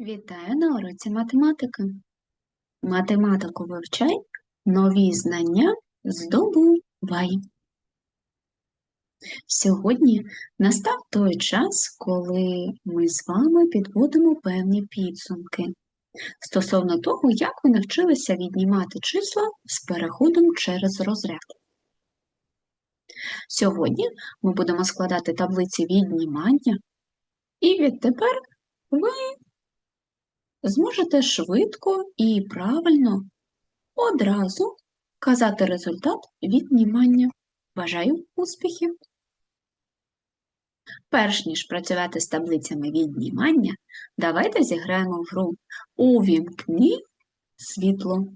Вітаю на уроці математики. Математику вивчай, нові знання здобувай. Сьогодні настав той час, коли ми з вами підводимо певні підсумки стосовно того, як ви навчилися віднімати числа з переходом через розряд. Сьогодні ми будемо складати таблиці віднімання, і відтепер ви зможете швидко і правильно одразу казати результат віднімання. Бажаю успіхів! Перш ніж працювати з таблицями віднімання, давайте зіграємо в гру Увімкні світло.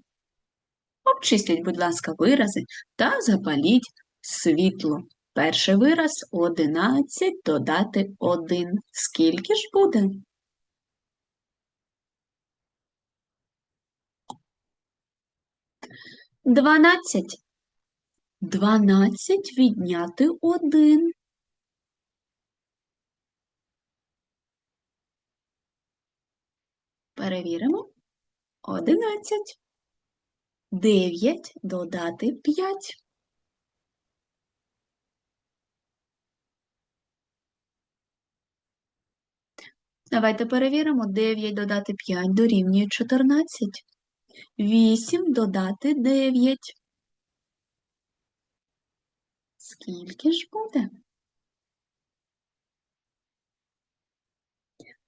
Обчисліть, будь ласка, вирази та запаліть світло. Перший вираз 11 додати 1. Скільки ж буде? Дванадцять. Дванадцять відняти один. Перевіримо. Одинадцять. Дев'ять додати п'ять. Давайте перевіримо. Дев'ять додати п'ять дорівнює чотирнадцять. Вісім додати дев'ять. Скільки ж буде?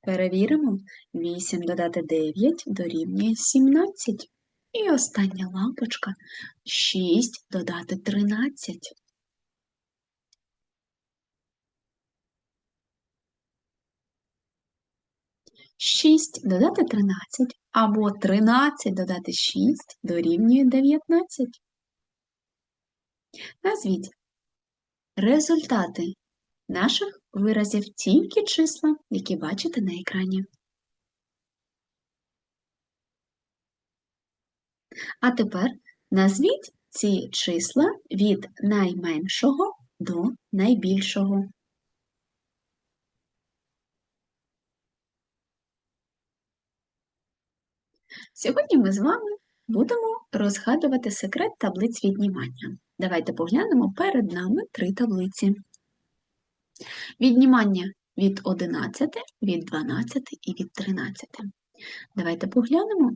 Перевіримо. 8 додати 9 дорівнює 17. І остання лампочка 6 додати 13. Шість додати 13 або 13 додати 6 дорівнює 19. Назвіть результати наших виразів тільки числа, які бачите на екрані. А тепер назвіть ці числа від найменшого до найбільшого. Сьогодні ми з вами будемо розгадувати секрет таблиць віднімання. Давайте поглянемо перед нами три таблиці. Віднімання від 11, від 12 і від 13. Давайте поглянемо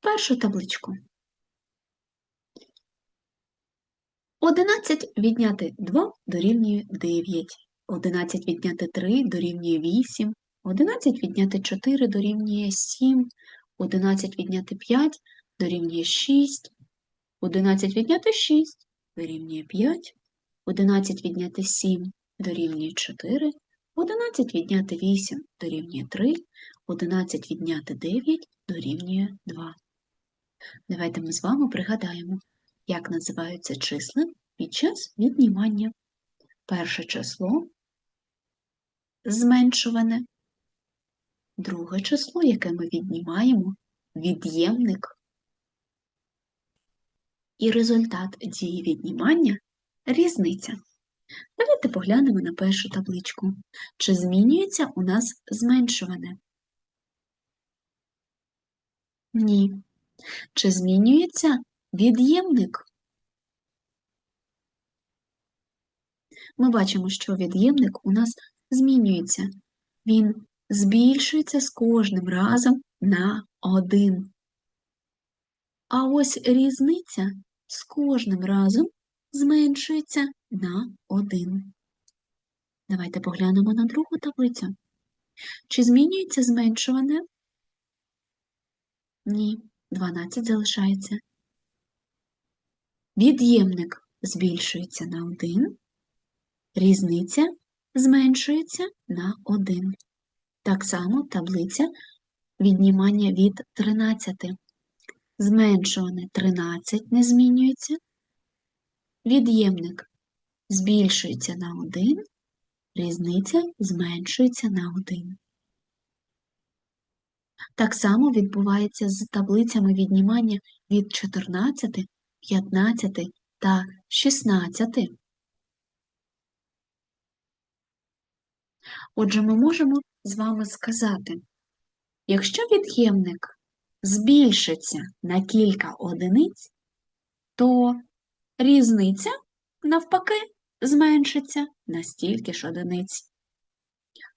першу табличку. 11 відняти 2 дорівнює 9. 11 відняти 3 дорівнює 8. 11 відняти 4 дорівнює 7. 11 відняти 5 дорівнює 6. 11 відняти 6 дорівнює 5. 11 відняти 7 дорівнює 4, 11 відняти 8 дорівнює 3, 11 відняти 9 дорівнює 2. Давайте ми з вами пригадаємо, як називаються числа під час віднімання. Перше число зменшуване, друге число, яке ми віднімаємо, від'ємник. І результат дії віднімання Різниця. Давайте поглянемо на першу табличку. Чи змінюється у нас зменшуване? Ні. Чи змінюється від'ємник? Ми бачимо, що від'ємник у нас змінюється. Він збільшується з кожним разом на один. А ось різниця з кожним разом зменшується на 1. Давайте поглянемо на другу таблицю. Чи змінюється зменшуване? Ні, 12 залишається. Від'ємник збільшується на 1, різниця зменшується на 1. Так само таблиця віднімання від 13. Зменшуване 13 не змінюється, Від'ємник збільшується на 1, різниця зменшується на 1. Так само відбувається з таблицями віднімання від 14, 15 та 16. Отже, ми можемо з вами сказати, якщо від'ємник збільшиться на кілька одиниць, то різниця, навпаки, зменшиться на стільки ж одиниць.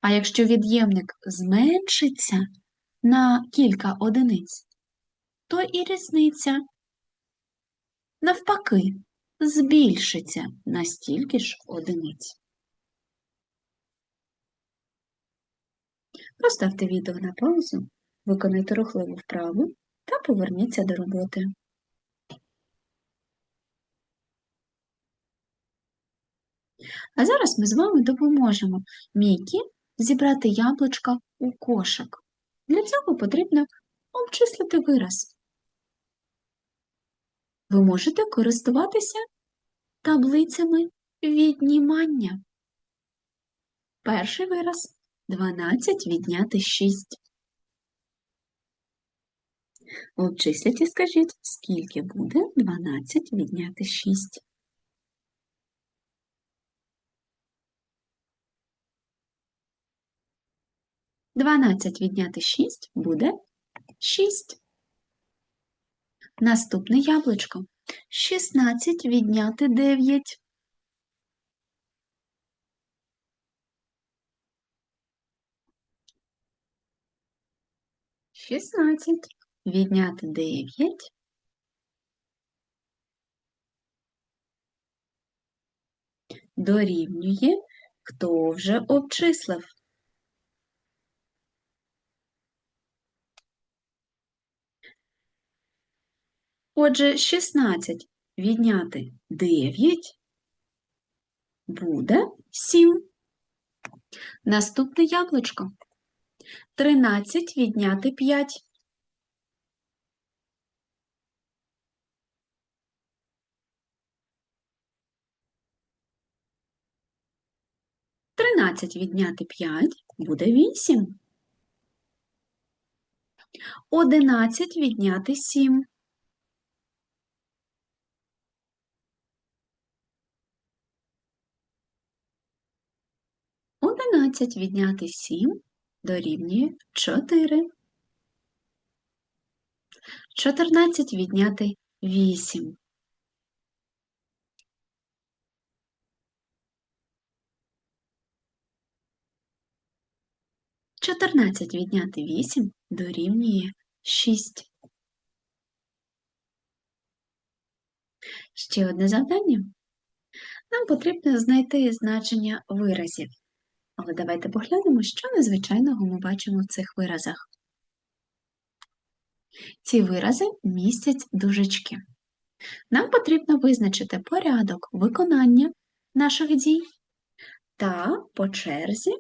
А якщо від'ємник зменшиться на кілька одиниць, то і різниця, навпаки, збільшиться на стільки ж одиниць. Поставте відео на паузу, виконайте рухливу вправу та поверніться до роботи. А зараз ми з вами допоможемо Мікі зібрати яблучка у кошик. Для цього потрібно обчислити вираз. Ви можете користуватися таблицями віднімання. Перший вираз 12 відняти 6. Обчисліть і скажіть, скільки буде 12 відняти 6. Дванадцять відняти шість буде шість. Наступне яблучко. Шістнадцять відняти дев'ять. 16. Відняти 9. Дорівнює, хто вже обчислив. Отже, 16 відняти 9 буде 7. Наступне яблучко. 13 відняти 5. Тринадцять відняти п'ять буде вісім. Одинадцять відняти сім. Одинадцять відняти сім дорівнює чотири. Чотирнадцять відняти вісім. Чотирнадцять відняти вісім дорівнює шість. Ще одне завдання. Нам потрібно знайти значення виразів. Але давайте поглянемо, що незвичайного ми бачимо в цих виразах. Ці вирази містять дужечки. Нам потрібно визначити порядок виконання наших дій та по черзі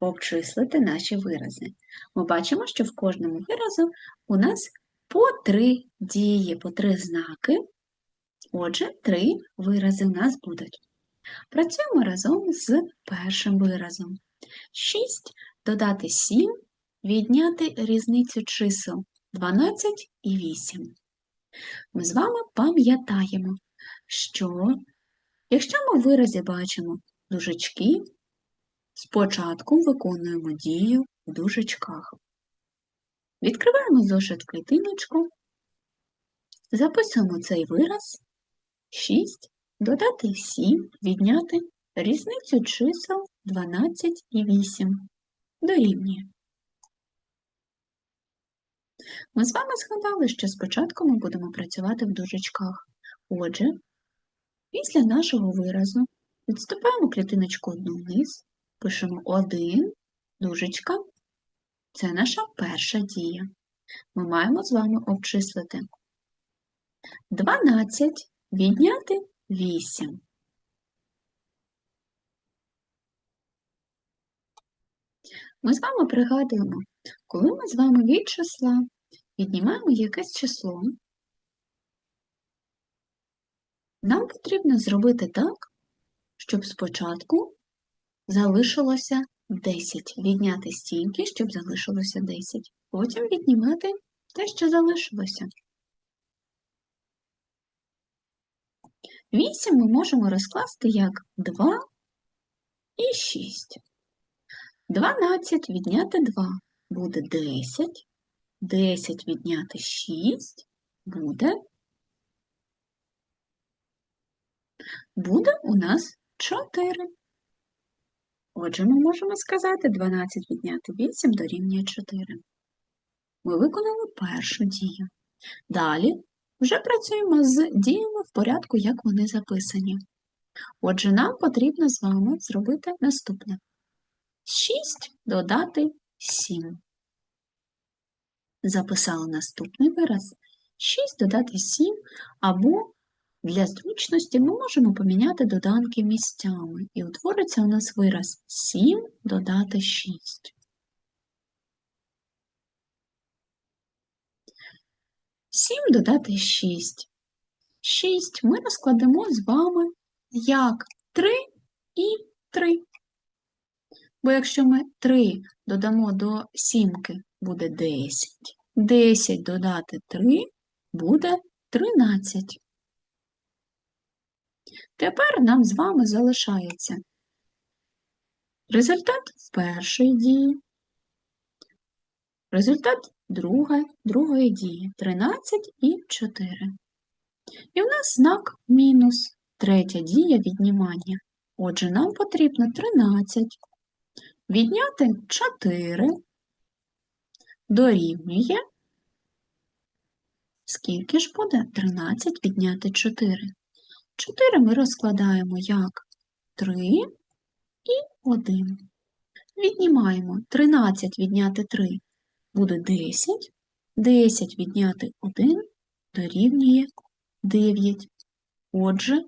обчислити наші вирази. Ми бачимо, що в кожному виразу у нас по три дії, по три знаки. Отже, три вирази у нас будуть. Працюємо разом з першим виразом. 6 додати 7, відняти різницю чисел 12 і 8. Ми з вами пам'ятаємо, що якщо ми в виразі бачимо дужечки, спочатку виконуємо дію в дужечках. Відкриваємо зошит клітиночку, записуємо цей вираз 6, додати 7, відняти різницю чисел 12 і 8 дорівнює. Ми з вами згадали, що спочатку ми будемо працювати в дужечках. Отже, після нашого виразу відступаємо клітиночку одну вниз, пишемо 1, дужечка. Це наша перша дія. Ми маємо з вами обчислити 12 відняти 8. Ми з вами пригадуємо, коли ми з вами від числа віднімаємо якесь число, нам потрібно зробити так, щоб спочатку залишилося 10. Відняти стільки, щоб залишилося 10. Потім віднімати те, що залишилося. 8 ми можемо розкласти як 2 і 6. 12 відняти 2 буде 10. 10 відняти 6 буде. Буде у нас 4. Отже, ми можемо сказати 12 відняти 8 дорівнює 4. Ми виконали першу дію. Далі вже працюємо з діями в порядку, як вони записані. Отже, нам потрібно з вами зробити наступне. 6 додати 7. Записали наступний вираз. 6 додати 7, або для зручності ми можемо поміняти доданки місцями. І утвориться у нас вираз 7 додати 6. 7 додати 6. 6 ми розкладемо з вами як 3 і 3. Бо якщо ми 3 додамо до сімки, буде 10. 10 додати 3 буде 13. Тепер нам з вами залишається результат першої дії, результат другої, другої дії 13 і 4. І в нас знак мінус, третя дія віднімання. Отже, нам потрібно 13 відняти 4 дорівнює. Скільки ж буде 13 відняти 4? 4 ми розкладаємо як 3 і 1. Віднімаємо 13 відняти 3 буде 10, 10 відняти 1 дорівнює 9. Отже,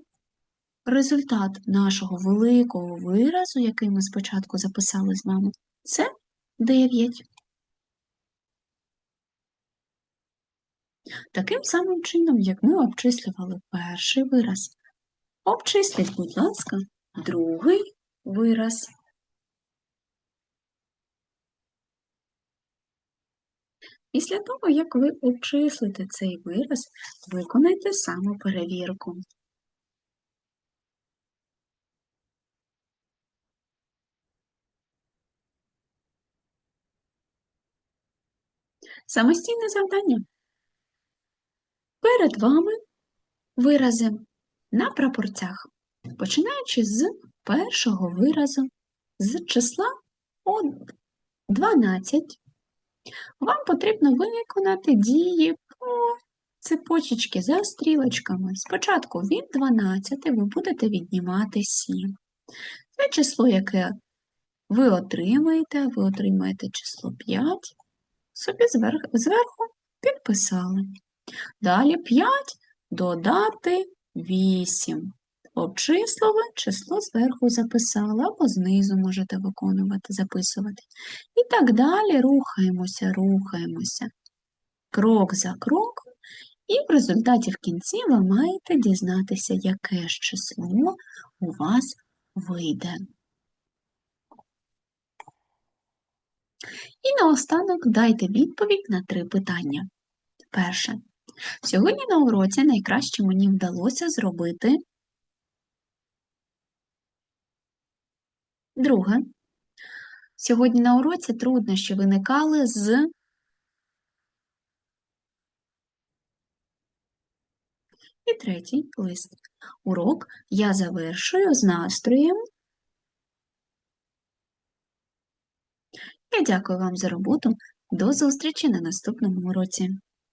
результат нашого великого виразу, який ми спочатку записали з вами, це 9. Таким самим чином, як ми обчислювали перший вираз, обчисліть, будь ласка, другий вираз. Після того, як ви обчислите цей вираз, виконайте самоперевірку. Самостійне завдання. Перед вами вирази на прапорцях, починаючи з першого виразу з числа 12. Вам потрібно виконати дії по цепочечки за стрілочками. Спочатку від 12 ви будете віднімати 7. Це число, яке ви отримаєте, ви отримаєте число 5, собі зверху підписали. Далі 5 додати 8. Обчислили, число зверху записали, або знизу можете виконувати, записувати. І так далі рухаємося, рухаємося крок за кроком, і в результаті в кінці ви маєте дізнатися, яке ж число у вас вийде. І наостанок дайте відповідь на три питання. Перше. Сьогодні на уроці найкраще мені вдалося зробити. Друге. Сьогодні на уроці труднощі виникали з І третій лист. Урок я завершую з настроєм. Я дякую вам за роботу. До зустрічі на наступному уроці.